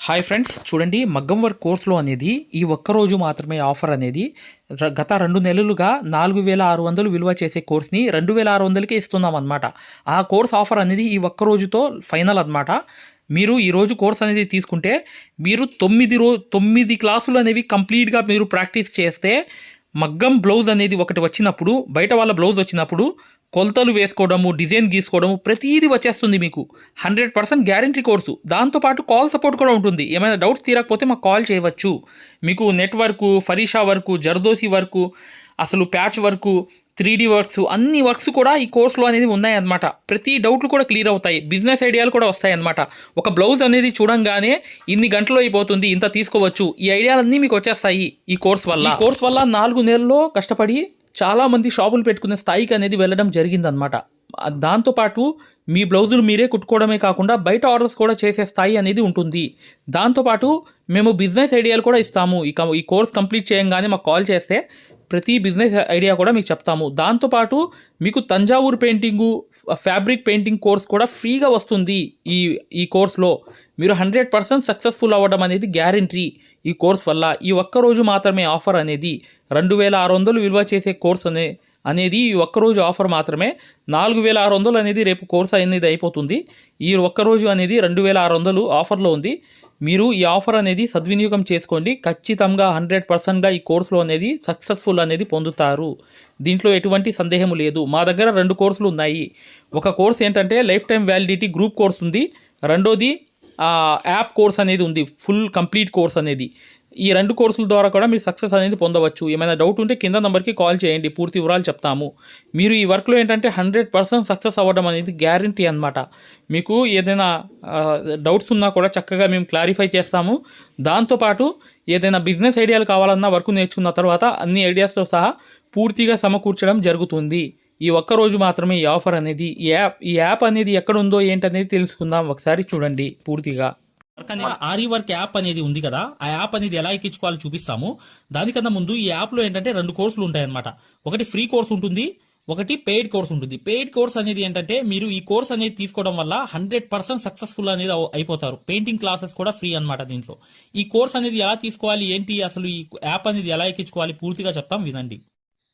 Hi friends చూడండి మగ్గం work కోర్సులో అనేది ఈ ఒక్క రోజు మాత్రమే ఆఫర్ అనేది గత రెండు నెలలుగా నాలుగు వేల ఆరు వందలు విలువ చేసే కోర్స్ని రెండు వేల ఆరు వందలకే ఇస్తున్నాం అనమాట ఆ కోర్స్ ఆఫర్ అనేది ఈ ఒక్క రోజుతో ఫైనల్ అనమాట మీరు ఈరోజు కోర్స్ అనేది తీసుకుంటే మీరు తొమ్మిది రో తొమ్మిది క్లాసులు అనేవి కంప్లీట్గా మీరు ప్రాక్టీస్ చేస్తే మగ్గం బ్లౌజ్ అనేది ఒకటి వచ్చినప్పుడు బయట వాళ్ళ బ్లౌజ్ వచ్చినప్పుడు కొలతలు వేసుకోవడము డిజైన్ గీసుకోవడము ప్రతీది వచ్చేస్తుంది మీకు. Hundred percent guarantee course. దాంతోపాటు కాల్ సపోర్ట్ కూడా ఉంటుంది. ఏమైనా డౌట్స్ తీరకపోతే మాకు కాల్ చేయవచ్చు. మీకు నెట్వర్క్ ఫరీషా వర్క్ జర్దోసి వర్కు అసలు patch work three D works అన్ని వర్క్స్ కూడా ఈ కోర్సులో అనేది ఉన్నాయన్నమాట. ప్రతి డౌట్లు కూడా క్లియర్ అవుతాయి. బిజినెస్ ఐడియాలు కూడా వస్తాయన్నమాట. ఒక బ్లౌజ్ అనేది చూడంగానే ఇన్ని గంటలు అయిపోతుంది ఇంత తీసుకోవచ్చు. ఈ ఐడియాలన్నీ మీకు వచ్చేస్తాయి ఈ కోర్స్ వల్ల. ఈ కోర్స్ వల్ల నాలుగు నెలల్లో కష్టపడి చాలామంది షాపులు పెట్టుకునే స్థాయికి అనేది వెళ్ళడం జరిగిందనమాట దాంతోపాటు మీ బ్లౌజులు మీరే కుట్టుకోవడమే కాకుండా బయట ఆర్డర్స్ కూడా చేసే స్థాయి అనేది ఉంటుంది. దాంతోపాటు మేము బిజినెస్ ఐడియాలు కూడా ఇస్తాము. ఇక ఈ కోర్స్ కంప్లీట్ చేయంగానే మాకు కాల్ చేస్తే ప్రతి బిజినెస్ ఐడియా కూడా మీకు చెప్తాము. దాంతోపాటు మీకు Thanjavur painting fabric painting course కూడా ఫ్రీగా వస్తుంది ఈ ఈ కోర్స్లో మీరు హండ్రెడ్ పర్సెంట్ సక్సెస్ఫుల్ అవ్వడం అనేది గ్యారంటీ ఈ కోర్స్ వల్ల. ఈ ఒక్క రోజు మాత్రమే ఆఫర్ అనేది రెండు వేల ఆరు వందలు విలువ చేసే కోర్స్ అనే అనేది ఈ ఒక్కరోజు ఆఫర్ మాత్రమే నాలుగు వేల ఆరు వందలు అనేది రేపు కోర్స్ అనేది అయిపోతుంది. ఈ ఒక్కరోజు అనేది రెండు వేల ఆరు వందలు ఆఫర్లో ఉంది. మీరు ఈ ఆఫర్ అనేది సద్వినియోగం చేసుకోండి. ఖచ్చితంగా హండ్రెడ్ పర్సెంట్గా ఈ కోర్సులో అనేది సక్సెస్ఫుల్ అనేది పొందుతారు. దీంట్లో ఎటువంటి సందేహం లేదు. మా దగ్గర రెండు కోర్సులు ఉన్నాయి. ఒక కోర్స్ ఏంటంటే life time validity group course ఉంది. రెండోది యాప్ కోర్స్ అనేది ఉంది ఫుల్ కంప్లీట్ కోర్స్ అనేది. ఈ రెండు కోర్సుల ద్వారా కూడా మీరు సక్సెస్ అనేది పొందవచ్చు. ఏమైనా డౌట్ ఉంటే కింద నెంబర్కి కాల్ చేయండి. పూర్తి వివరాలు చెప్తాము. మీరు ఈ వర్క్లో ఏంటంటే హండ్రెడ్ పర్సెంట్ సక్సెస్ అవ్వడం అనేది గ్యారంటీ అనమాట మీకు ఏదైనా డౌట్స్ ఉన్నా కూడా చక్కగా మేము క్లారిఫై చేస్తాము. దాంతోపాటు ఏదైనా బిజినెస్ ఐడియాలు కావాలన్నా వర్క్ నేర్చుకున్న తర్వాత అన్ని ఐడియాస్తో సహా పూర్తిగా సమకూర్చడం జరుగుతుంది. ఈ ఒక్క రోజు మాత్రమే ఈ ఆఫర్ అనేది ఈ యాప్ ఈ యాప్ అనేది ఎక్కడ ఉందో ఏంటనేది తెలుసుకుందాం. ఒకసారి చూడండి పూర్తిగా. ఆరి వర్క్ యాప్ అనేది ఉంది కదా ఆ యాప్ అనేది ఎలా ఎక్కించుకోవాలో చూపిస్తాము. దానికన్నా ముందు ఈ యాప్లో ఏంటంటే రెండు కోర్సులు ఉంటాయన్నమాట. ఒకటి ఫ్రీ కోర్స్ ఉంటుంది ఒకటి పెయిడ్ కోర్స్ ఉంటుంది. పెయిడ్ కోర్స్ అనేది ఏంటంటే మీరు ఈ కోర్స్ అనేది తీసుకోవడం వల్ల హండ్రెడ్ పర్సెంట్ సక్సెస్ఫుల్ అనేది అయిపోతారు. పెయింటింగ్ క్లాసెస్ కూడా ఫ్రీ అన్నమాట దీంట్లో. ఈ కోర్స్ అనేది ఎలా తీసుకోవాలి ఏంటి అసలు ఈ యాప్ అనేది ఎలా ఎక్కించుకోవాలి పూర్తిగా చెప్తాం వినండి.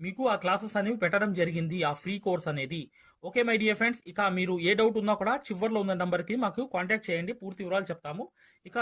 మీకు ఆ క్లాసెస్ అనేవి పెట్టడం జరిగింది ఆ ఫ్రీ కోర్స్ అనేది. ఓకే మై డియర్ ఫ్రెండ్స్ ఇక మీరు ఏ డౌట్ ఉన్నా కూడా చివర్లో ఉన్న నెంబర్కి మాకు కాంటాక్ట్ చేయండి పూర్తి వివరాలు చెప్తాము. ఇక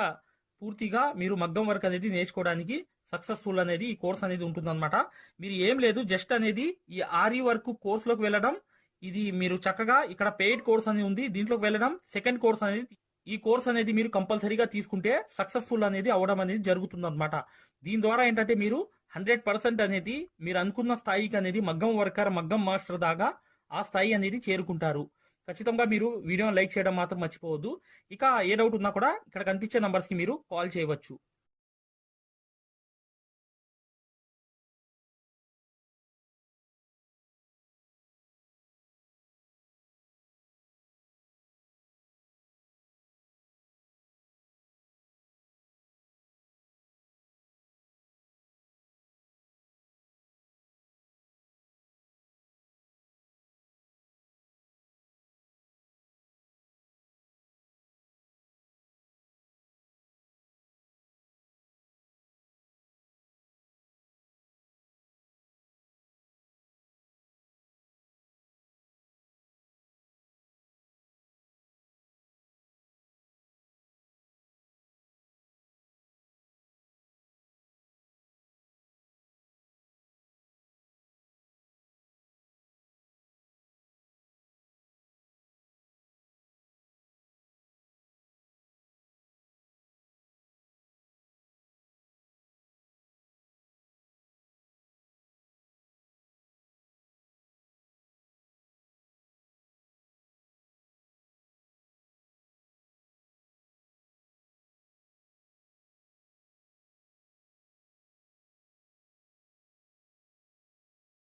పూర్తిగా మీరు మగ్గం వర్క్ అనేది నేర్చుకోవడానికి సక్సెస్ఫుల్ అనేది ఈ కోర్స్ అనేది ఉంటుందన్నమాట. మీరు ఏం లేదు జస్ట్ అనేది ఈ ఆర్ఈ వర్క్ కోర్సులోకి వెళ్ళడం ఇది మీరు చక్కగా ఇక్కడ పెయిడ్ కోర్స్ అనేది ఉంది దీంట్లోకి వెళ్ళడం సెకండ్ కోర్స్ అనేది ఈ కోర్స్ అనేది మీరు కంపల్సరీగా తీసుకుంటే సక్సెస్ఫుల్ అనేది అవడం అనేది జరుగుతుంది దీని ద్వారా ఏంటంటే మీరు హండ్రెడ్ పర్సెంట్ అనేది మీరు అనుకున్న స్థాయికి అనేది మగ్గం వర్కర్ మగ్గం మాస్టర్ దాకా ఆ స్థాయి అనేది చేరుకుంటారు. ఖచ్చితంగా మీరు వీడియోని లైక్ చేయడం మాత్రం మర్చిపోవద్దు. ఇక ఏ డౌట్ ఉన్నా కూడా ఇక్కడ కనిపించే నంబర్స్కి మీరు కాల్ చేయవచ్చు.